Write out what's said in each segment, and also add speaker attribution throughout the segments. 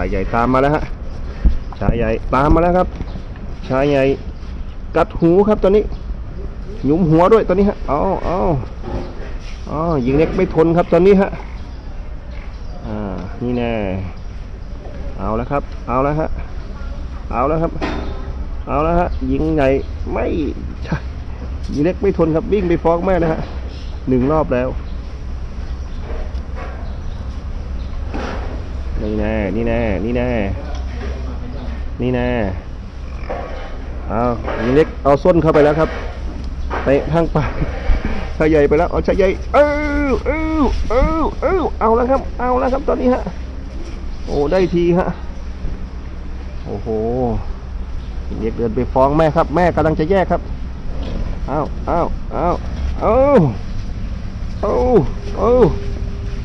Speaker 1: ายใหญ่ตามมาแล้วฮะชายใหญ่ตามมาแล้วครับ ชายใหญ่กัดหูครับตอนนี้หยุมหัวด้วยตอนนี้ฮะเอาเอาอ๋อยิงเล็กไม่ทนครับตอนนี้ฮะอ่านี่แน่เอาแล้วครับ เอาแล้วฮะเอาแล้วครับ เอาแล้วฮะยิงใหญ่ไม่ยิงเล็กไม่ทนครับวิ่งไปฟ้องแม่นะฮะหนึ่งรอบแล้ว นี่แน่นี่แน่นี่แน่นี่แน่เอายิงเล็กเอาส้นเข้าไปแล้วครับเตะทางปากชายใหญ่ไปแล้วเอาชายใหญ่เออเออเออเออเอาแล้วครับ เอาแล้วครับตอนนี้ฮะโอ้ได้ทีฮะโอ้โหเด็กเดินไปฟ้องแม่ครับ แม่กำลังจะแยกครับเอาเอาเอาเอาเอาเอา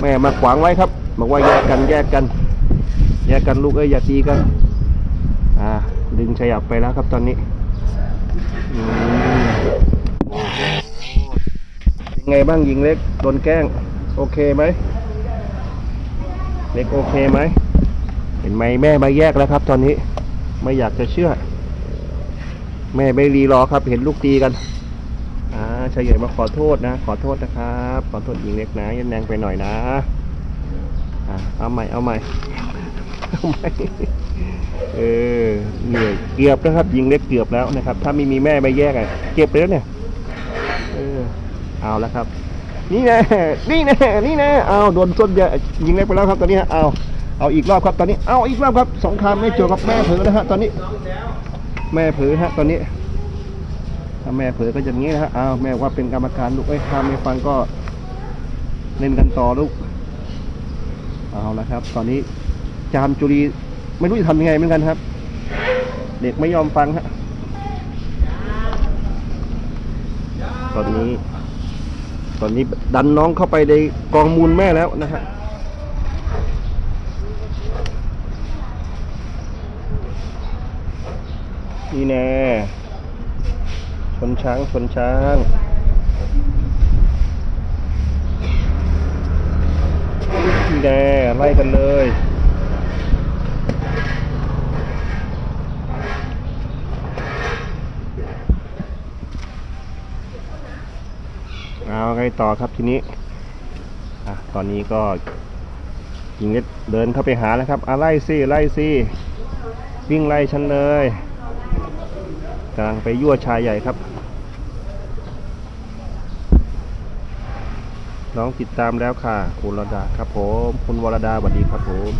Speaker 1: แม่มาขวางไว้ครับบอกว่าแยกกันแยกกัน แยกกันลูกเอ้ยอย่าตีกันอ่าดึงขยับไปแล้วครับตอนนี้อืมโอ้โหเป็นไงบ้างหญิงเล็กโดนแกล้ง โอเคไหมเล็กโอเคไหมเห็นไหมแม่มาแยกแล้วครับ ตอนนี้ไม่อยากจะเชื่อ แม่ไม่รีรอครับ เห็นลูกตีกันอ่าชายใหญ่มาขอโทษนะ ขอโทษนะครับ ขอโทษหญิงเล็กนะยันแรงไปหน่อยนะอ่าเอาใหม่เอาใหม่ เอาใหม่เอเหนื่อยเกือบนะครับ ยิงเล็กเกือบแล้วนะครับ ถ้าไม่มีแม่มาแยกอะเก็บไปแล้วเนี่ยเออเอาแล้วครับ นี่แน่นี่แน่นี่แน่เอาโดนส้นเดียวยิงเล็กไปแล้วครับตอนนี้ฮะเอาเอาอีกรอบครับตอนนี้เอาอีกรอบครับสองครามไม่จบกับแม่เผลอนะฮะตอนนี้ แม่เผลอฮะตอนนี้ถ้าแม่เผลอก็อย่างนี้นะฮะเอาแม่ว่าเป็นกรรมการลูกไอ้ถ้าไม่ฟังก็เล่นกันต่อลูกเอาละครับ ตอนนี้ จามจุรีไม่รู้จะทำยังไงเหมือนกันครับ เด็กไม่ยอมฟังฮะตอนนี้ ตอนนี้ดันน้องเข้าไปในกองมูลแม่แล้วนะฮะนี่แน่ชนช้างชนช้างนี่แน่ไล่กันเลย เอาไงต่อครับทีนี้อะตอนนี้ก็หญิงเล็กเดินเข้าไปหาแล้วครับอะไล่สิไล่สิวิ่งไล่ฉันเลยกำลังไปยั่วชายใหญ่ครับน้องติดตามแล้วค่ะ คุณวรดาครับผม คุณวรดาสวัสดีครับผม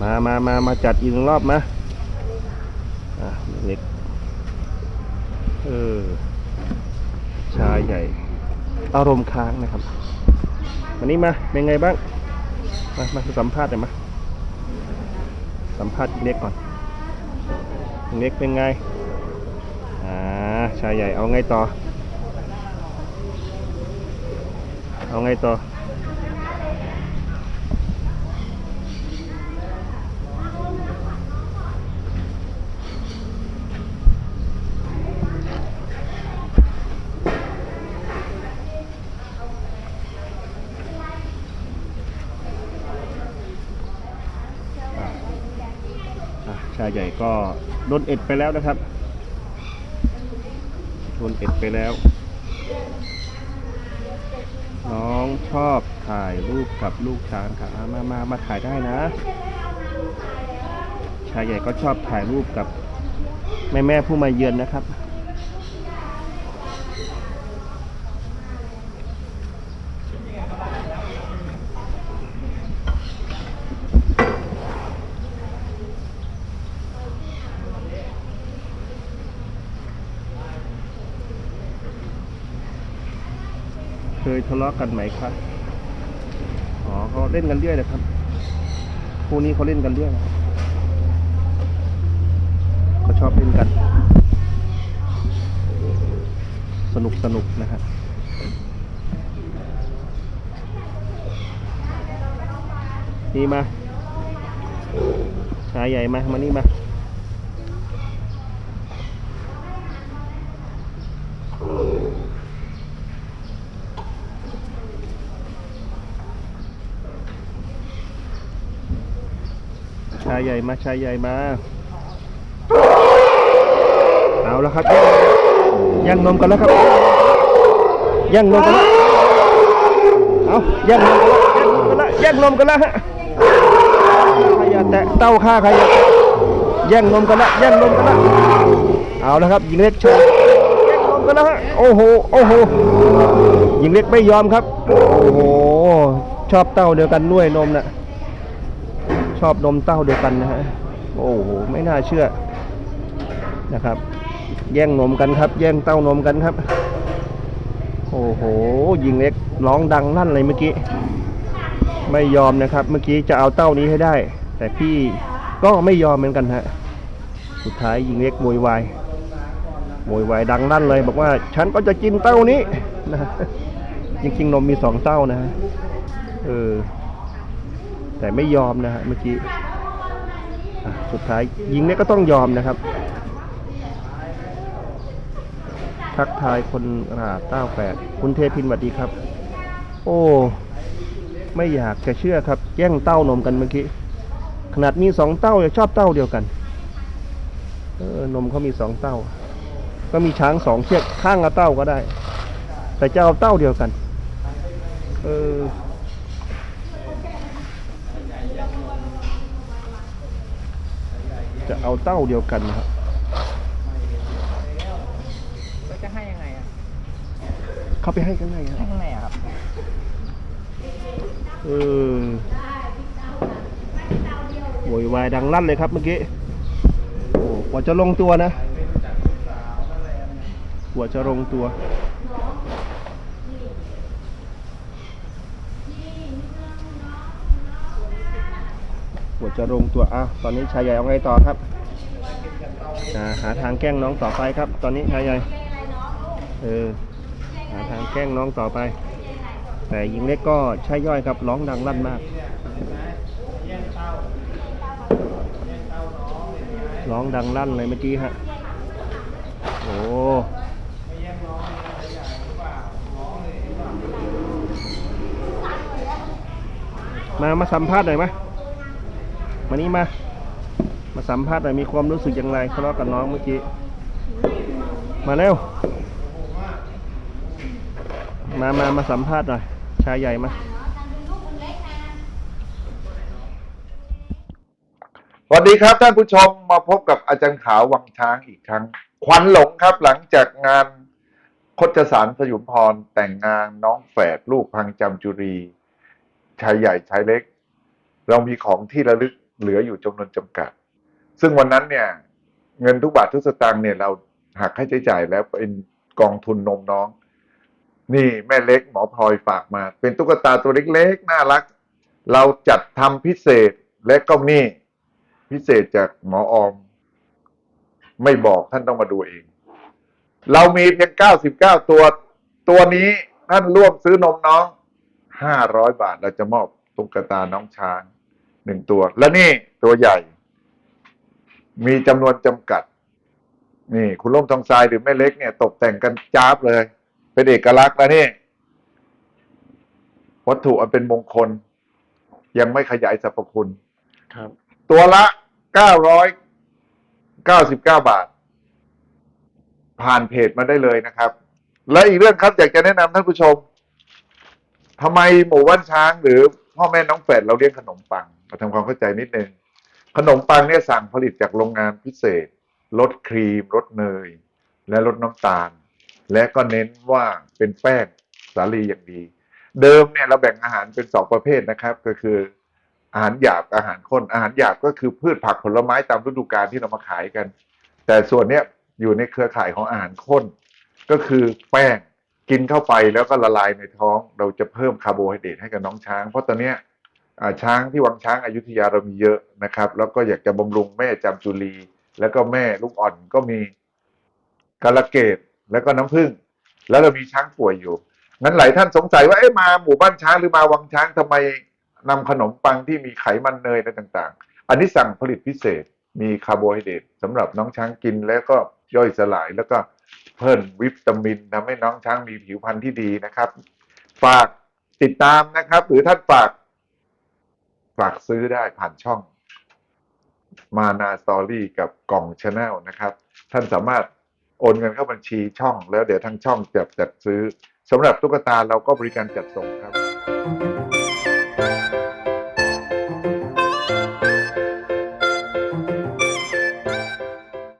Speaker 1: มามามามาจัดอีกรอบมาอะเล็ก เออ ชายใหญ่ อารมณ์ค้างนะครับวันนี้มา เป็นไงบ้าง มา มาสัมภาษณ์หน่อยมาสัมภาษณ์เล็กก่อน เล็กเป็นไง อ่า ชายใหญ่เอาไงต่อ เอาไงต่อ ใหญ่ก็โดนเอ็ดไปแล้วนะครับโดนเอ็ดไปแล้ว น้องชอบถ่ายรูปกับลูกช้างค่ะอะมามามาถ่ายได้นะ ชายใหญ่ก็ชอบถ่ายรูปกับแม่แม่ผู้มาเยือนนะครับ ยทะเลาะกันไหมครับอ๋อเขาเล่นกันเรื่อยนะครับคู่นี้เขาเล่นกันเรื่อยเขาชอบเล่นกัน สนุกสนุกนะฮะนี่มาชายใหญ่มา มานี่มา ชายใหญ่มาชายใหญ่มา เอาแล้วครับย่างนมกันแล้วครับย่างนมกันแล้วเอาย่างนมกันแล้วย่างนมกันแล้วฮะใครอย่าแตะเต้าข้าใครอย่าแย่งนมกันแล้วแย่งนมกันแล้วเอาแล้วครับหญิงเล็กโชว์แย่งนมกันแล้วฮะโอ้โหโอ้โหหญิงเล็กไม่ยอมครับ โอ้โหชอบเต้าเดียวกันด้วยนมน่ะ ชอบนมเต้าเดียวกันนะฮะโอ้โหไม่น่าเชื่อนะครับ แย่งนมกันครับ แย่งเต้านมกันครับ โอ้โหยิงเล็กร้องดังลั่นเลยเมื่อกี้ ไม่ยอมนะครับ เมื่อกี้จะเอาเต้านี้ให้ได้ แต่พี่ก็ไม่ยอมเหมือนกันฮะสุดท้ายยิงเล็กโวยวายโวยวายดังลั่นเลย บอกว่าฉันก็จะกินเต้านี้นะจริงๆนมมีสองเต้านะฮะเออ แต่ไม่ยอมนะฮะเมื่อกี้สุดท้ายยิงเนี่ยก็ต้องยอมนะครับ ทักทายคนรหัสเต้าแปดคุณเทพินสวัสดีครับ โอ้ไม่อยากจะเชื่อครับ แย่งเต้านมกันเมื่อกี้ขนาดมีสองเต้ายังชอบเต้าเดียวกันเออนมเขามีสองเต้า ก็มีช้างสองเชือกข้างละเต้าก็ได้ แต่จะเอาเต้าเดียวกัน เออ จะ เอาเต้าเดียวกันนะครับ
Speaker 2: เราจะให้ยังไงอะ
Speaker 1: เข้าไปให้กันไง
Speaker 2: ให้
Speaker 1: ครับ
Speaker 2: ข้างในอะครับ
Speaker 1: เออโวยวายดังลั่นเลยครับเมื่อกี้โอ้กว่าจะลงตัวนะกว่าจะลงตัวกว่าจะลงตัวอะตอนนี้ชายใหญ่เอาไงต่อครับ อ่าหาทางแกล้งน้องต่อไปครับ ตอนนี้ชายใหญ่เออหาทางแกล้งน้องต่อไป แต่หญิงเล็กก็ใช่ย่อยครับร้องดังลั่นมากร้องดังลั่นเลยเมื่อกี้ฮะโอ้มา มาสัมภาษณ์หน่อยไหมมานี่มามา สัมภาษณ์หน่อยมีความรู้สึกอย่างไรทะเลาะกับน้องเมื่อกี้ มาเร็ว มามามาสัมภาษณ์หน่อย ชายใหญ่มา
Speaker 3: สวัสดีครับท่านผู้ชมมาพบกับอาจารย์ขาววังช้างอีกครั้ง ควันหลงครับหลังจากงานคดสารสยุมพรแต่งงานน้องแฝดลูกพังจำจุรีชายใหญ่ชายเล็ก เรามีของที่ระลึกเหลืออยู่จำนวนจำกัด ซึ่งวันนั้นเนี่ย เงินทุกบาททุกสตางค์เนี่ย เราหักค่าใช้จ่ายแล้วเป็นกองทุนนมน้อง นี่แม่เล็กหมอพลอยฝากมา เป็นตุ๊กตาตัวเล็กๆน่ารัก เราจัดทำพิเศษและก็นี่ พิเศษจากหมอออม ไม่บอกท่านต้องมาดูเอง เรามีเพียง99ตัวตัวนี้ท่านร่วมซื้อนมน้อง500บาทเราจะมอบตุ๊กตาน้องช้างหนึ่งตัว และนี่ตัวใหญ่ มีจำนวนจำกัด นี่ คุณล่มทองทรายหรือแม่เล็กเนี่ย ตกแต่งกันจ้าบเลย เป็นเอกลักษณ์แล้วนี่ วัตถุอันเป็นมงคล ยังไม่ขยายสรรพคุณ
Speaker 1: ครับ
Speaker 3: ตัวละ999บาท ผ่านเพจมาได้เลยนะครับ และอีกเรื่องครับอยากจะแนะนำท่านผู้ชมทำไมหมู่บ้านช้างหรือพ่อแม่น้องแฝดเราเรียกขนมปังมาทำความเข้าใจนิดนึง ขนมปังเนี่ยสั่งผลิตจากโรงงานพิเศษลดครีมลดเนย และลดน้ำตาล และก็เน้นว่าเป็นแป้งสาลีอย่างดี เดิมเนี่ยเราแบ่งอาหารเป็นสองประเภทนะครับ ก็คืออาหารหยาบอาหารข้นอาหารหยาบก็คือพืชผักผลไม้ตามฤดูกาลที่เรามาขายกัน แต่ส่วนเนี้ยอยู่ในเครือข่ายของอาหารข้น ก็คือแป้งกินเข้าไปแล้วก็ละลายในท้อง เราจะเพิ่มคาร์โบไฮเดรตให้กับน้องช้าง เพราะตอนเนี้ย ช้างที่วังช้างอายุทยาเรามีเยอะนะครับ แล้วก็อยากจะบำรุงแม่จำจุลีแล้วก็แม่ลูกอ่อนก็มีกาลเกตแล้วก็น้ำผึ้งแล้วเรามีช้างป่วยอยู่งั้นหลายท่านสงสัยว่าเอ๊ะมาหมู่บ้านช้างหรือมาวังช้างทำไมนำขนมปังที่มีไขมันเนยอะไรต่างๆ อันนี้สั่งผลิตพิเศษมีคาร์โบไฮเดรตสำหรับน้องช้างกินแล้วก็ย่อยสลายแล้วก็เพิ่มวิตามินทำให้น้องช้างมีผิวพรรณที่ดีนะครับ ฝากติดตามนะครับ หรือท่านฝาก ฝากซื้อได้ผ่านช่องมานาสตอรี่กับกล่องชาแนลนะครับ ท่านสามารถโอนเงินเข้าบัญชีช่อง แล้วเดี๋ยวทางช่องจะจัดซื้อสำหรับตุ๊กตาเราก็บริการจัดส่งครับ